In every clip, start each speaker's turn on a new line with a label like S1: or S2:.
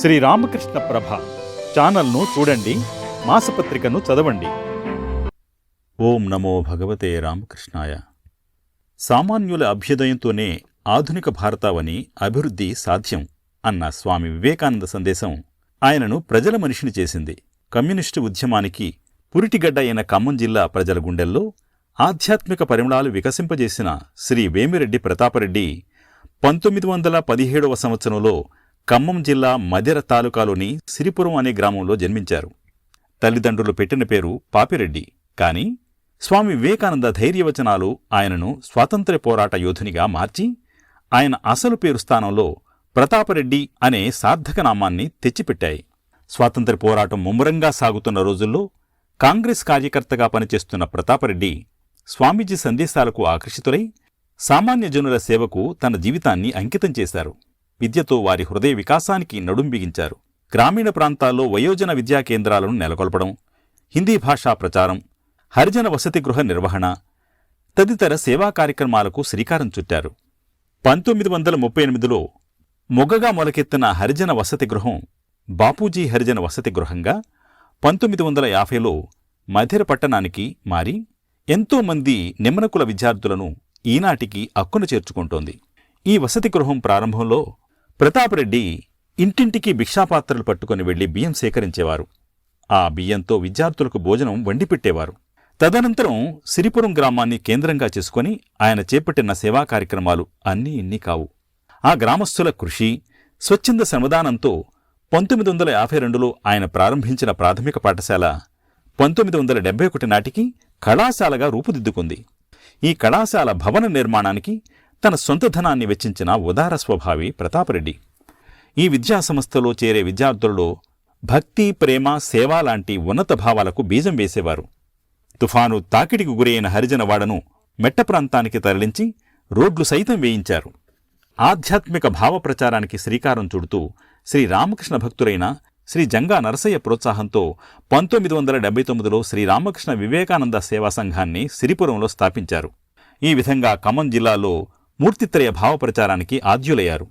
S1: శ్రీ రామకృష్ణ ప్రభ ఛానల్ను చూడండి మాసపత్రికను చదవండి. ఓం నమో భగవతే రామకృష్ణాయ. సామాన్యుల అభ్యుదయంతోనే ఆధునిక భారతావని అభివృద్ధి సాధ్యం అన్న స్వామి వివేకానంద సందేశం ఆయనను ప్రజల మనిషిని చేసింది. కమ్యూనిస్టు ఉద్యమానికి పురిటిగడ్డ అయిన ఖమ్మం జిల్లా ప్రజల గుండెల్లో ఆధ్యాత్మిక పరిమళాలు వికసింపజేసిన శ్రీ వేమిరెడ్డి ప్రతాపరెడ్డి పంతొమ్మిది వందల పదిహేడవ సంవత్సరంలో ఖమ్మం జిల్లా మదిర తాలూకాలోని సిరిపురం అనే గ్రామంలో జన్మించారు. తల్లిదండ్రులు పెట్టిన పేరు పాపిరెడ్డి. కాని స్వామి వివేకానంద ధైర్యవచనాలు ఆయనను స్వాతంత్ర్య పోరాట యోధునిగా మార్చి ఆయన అసలు పేరు స్థానంలో ప్రతాపరెడ్డి అనే సార్థక నామాన్ని తెచ్చిపెట్టాయి. స్వాతంత్ర్య పోరాటం ముమ్మరంగా సాగుతున్న రోజుల్లో కాంగ్రెస్ కార్యకర్తగా పనిచేస్తున్న ప్రతాపరెడ్డి స్వామీజీ సందేశాలకు ఆకర్షితులై సామాన్య జనుల సేవకు తన జీవితాన్ని అంకితం చేశారు. విద్యతో వారి హృదయ వికాసానికి నడుం బిగించారు. గ్రామీణ ప్రాంతాల్లో వయోజన విద్యా కేంద్రాలను నెలకొల్పడం హిందీ భాషా ప్రచారం హరిజన వసతి గృహ నిర్వహణ తదితర సేవా కార్యక్రమాలకు శ్రీకారం చుట్టారు. పంతొమ్మిది వందల ముప్పై ఎనిమిదిలో మొగ్గగా మొలకెత్తిన హరిజన వసతి గృహం బాపూజీ హరిజన వసతి గృహంగా పంతొమ్మిది వందల యాభైలో మధిర పట్టణానికి మారి ఎంతో మంది నిమ్మనకుల విద్యార్థులను ఈనాటికి అక్కున చేర్చుకుంటోంది. ఈ వసతి గృహం ప్రారంభంలో ప్రతాపరెడ్డి ఇంటింటికి భిక్షాపాత్రలు పట్టుకుని వెళ్ళి బియ్యం సేకరించేవారు. ఆ బియ్యంతో విద్యార్థులకు భోజనం వండిపెట్టేవారు. తదనంతరం సిరిపురం గ్రామాన్ని కేంద్రంగా చేసుకుని ఆయన చేపట్టిన సేవా కార్యక్రమాలు అన్నీ ఇన్ని కావు. ఆ గ్రామస్థుల కృషి స్వచ్ఛంద శ్రమదానంతో పంతొమ్మిది వందల యాభై రెండులో ఆయన ప్రారంభించిన ప్రాథమిక పాఠశాల పంతొమ్మిది వందల డెబ్బై ఒకటి నాటికి కళాశాలగా రూపుదిద్దుకుంది. ఈ కళాశాల భవన నిర్మాణానికి తన సొంత ధనాన్ని వెచ్చించిన ఉదార స్వభావి ప్రతాపరెడ్డి. ఈ విద్యాసంస్థలో చేరే విద్యార్థులలో భక్తి ప్రేమ సేవ లాంటి ఉన్నత భావాలకు బీజం వేసేవారు. తుఫాను తాకిడికి గురైన హరిజనవాడను మెట్ట ప్రాంతానికి తరలించి రోడ్లు సైతం వేయించారు. ఆధ్యాత్మిక భావ ప్రచారానికి శ్రీకారం చుడుతూ శ్రీ రామకృష్ణ భక్తులైన శ్రీ జంగా నరసయ్య ప్రోత్సాహంతో పంతొమ్మిది వందల డెబ్బై తొమ్మిదిలో శ్రీరామకృష్ణ వివేకానంద సేవా సంఘాన్ని సిరిపురంలో స్థాపించారు. ఈ విధంగా ఖమ్మం జిల్లాలో మూర్తిత్రయ భావప్రచారానికి ఆద్యులయ్యారు.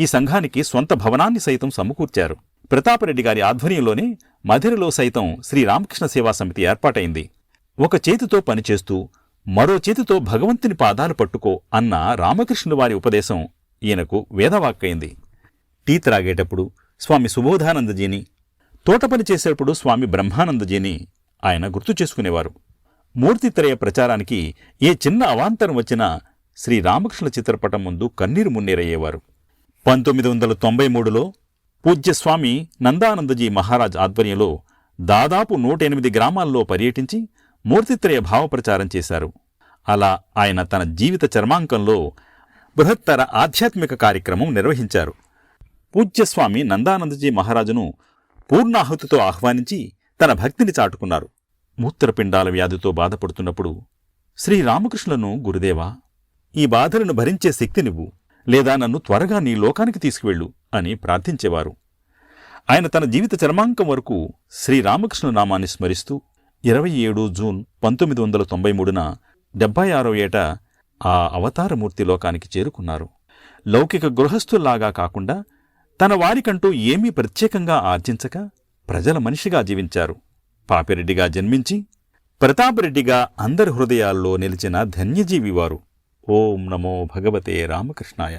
S1: ఈ సంఘానికి స్వంత భవనాన్ని సైతం సమకూర్చారు. ప్రతాపరెడ్డి గారి ఆధ్వర్యంలోనే మధిరలో సైతం శ్రీరామకృష్ణ సేవా సమితి ఏర్పాటైంది. ఒక చేతితో పనిచేస్తూ మరో చేతితో భగవంతుని పాదాలు పట్టుకో అన్న రామకృష్ణుడు వారి ఉపదేశం ఈయనకు వేదవాక్కైంది. టీ త్రాగేటప్పుడు స్వామి సుబోధానందజీని తోటపని చేసేటప్పుడు స్వామి బ్రహ్మానందజీని ఆయన గుర్తు చేసుకునేవారు. మూర్తిత్రయ ప్రచారానికి ఏ చిన్న అవాంతరం వచ్చినా శ్రీ రామకృష్ణ చిత్రపటం ముందు కన్నీరు మున్నీరయ్యేవారు. పంతొమ్మిది వందల తొంభై మూడులో పూజ్యస్వామి నందానందజీ మహారాజ్ ఆధ్వర్యంలో దాదాపు నూట ఎనిమిది గ్రామాల్లో పర్యటించి మూర్తిత్రయ భావప్రచారం చేశారు. అలా ఆయన తన జీవిత చర్మాంకంలో బృహత్తర ఆధ్యాత్మిక కార్యక్రమం నిర్వహించారు. పూజ్యస్వామి నందానందజీ మహారాజును పూర్ణాహుతితో ఆహ్వానించి తన భక్తిని చాటుకున్నారు. మూత్రపిండాల వ్యాధితో బాధపడుతున్నప్పుడు శ్రీరామకృష్ణులను గురుదేవా ఈ బాధలను భరించే శక్తినివ్వు లేదా నన్ను త్వరగా నీ లోకానికి తీసుకువెళ్ళు అని ప్రార్థించేవారు. ఆయన తన జీవిత చర్మాంకం వరకు శ్రీరామకృష్ణ నామాన్ని స్మరిస్తూ ఇరవై ఏడు జూన్ పంతొమ్మిది వందల తొంభై మూడున డెబ్బై ఆరో ఏట ఆ అవతారమూర్తి లోకానికి చేరుకున్నారు. లౌకిక గృహస్థుల్లాగా కాకుండా తన వారికంటూ ఏమీ ప్రత్యేకంగా ఆర్జించక ప్రజల మనిషిగా జీవించారు. పాపిరెడ్డిగా జన్మించి ప్రతాపరెడ్డిగా అందరి హృదయాల్లో నిలిచిన ధన్యజీవి వారు. ఓం నమో భగవతే రామకృష్ణాయ